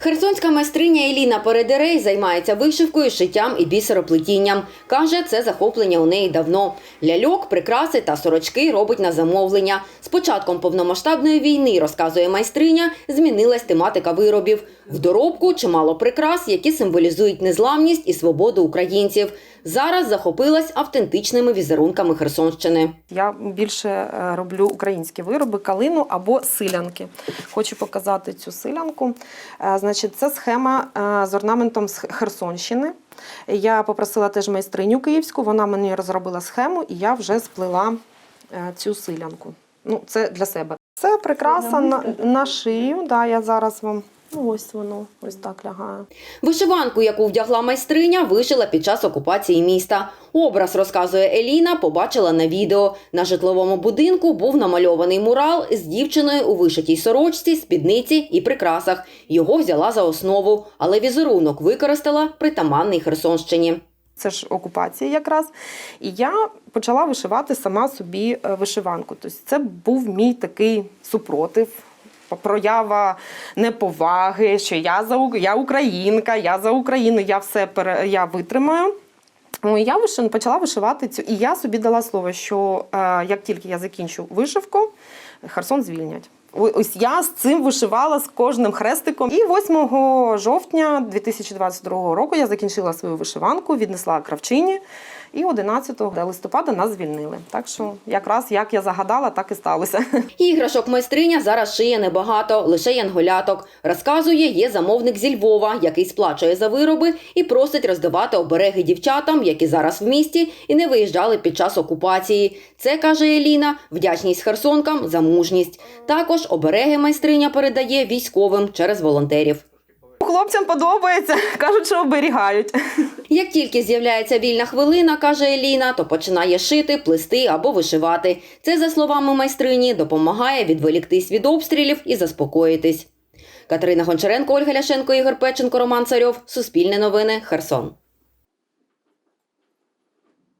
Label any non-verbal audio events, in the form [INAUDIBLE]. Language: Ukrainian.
Херсонська майстриня Еліна Передерей займається вишивкою, шиттям і бісероплетінням. Каже, це захоплення у неї давно. Ляльок, прикраси та сорочки робить на замовлення. З початком повномасштабної війни, розказує майстриня, змінилась тематика виробів. В доробку чимало прикрас, які символізують незламність і свободу українців. Зараз захопилась автентичними візерунками Херсонщини. Я більше е, роблю українські вироби, калину або силянки. Хочу показати цю силянку. Е, Значить, це схема е, з орнаментом з Херсонщини. Я попросила теж майстриню київську, вона мені розробила схему, і я вже сплела цю силянку. Ну, це для себе. Це прикраса на, на шию. Да, я зараз вам. Ну, ось воно, ось так лягає. Вишиванку, яку вдягла майстриня, вишила під час окупації міста. Образ, розказує Еліна, побачила на відео. На житловому будинку був намальований мурал з дівчиною у вишитій сорочці, спідниці і прикрасах. Його взяла за основу, але візерунок використала притаманний Херсонщині. Це ж окупація якраз. І я почала вишивати сама собі е, вишиванку. Тобто це був мій такий супротив. Проява неповаги, що я за я українка, я за Україну, я все пере, я витримаю. Ну, я виши- почала вишивати цю. І я собі дала слово, що е, як тільки я закінчу вишивку, Херсон звільнять. Ось я з цим вишивала з кожним хрестиком. І 8 жовтня 2022 року я закінчила свою вишиванку, віднесла кравчині. І 11 листопада нас звільнили. Так що якраз як я загадала, так і сталося. [LAUGHS] Іграшок майстриня зараз шиє небагато, лише янголяток. Розказує, є замовник зі Львова, який сплачує за вироби і просить роздавати обереги дівчатам, які зараз в місті і не виїжджали під час окупації. Це каже Еліна, вдячність херсонкам за мужність. Також обереги майстриня передає військовим через волонтерів. Хлопцям подобається, [LAUGHS] кажуть, що оберігають. Як тільки з'являється вільна хвилина, каже Еліна, то починає шити, плести або вишивати. Це, за словами майстрині, допомагає відволіктись від обстрілів і заспокоїтись. Катерина Гончаренко, Ольга Ляшенко, Ігор Печенко, Роман Царьов. Суспільне новини. Херсон.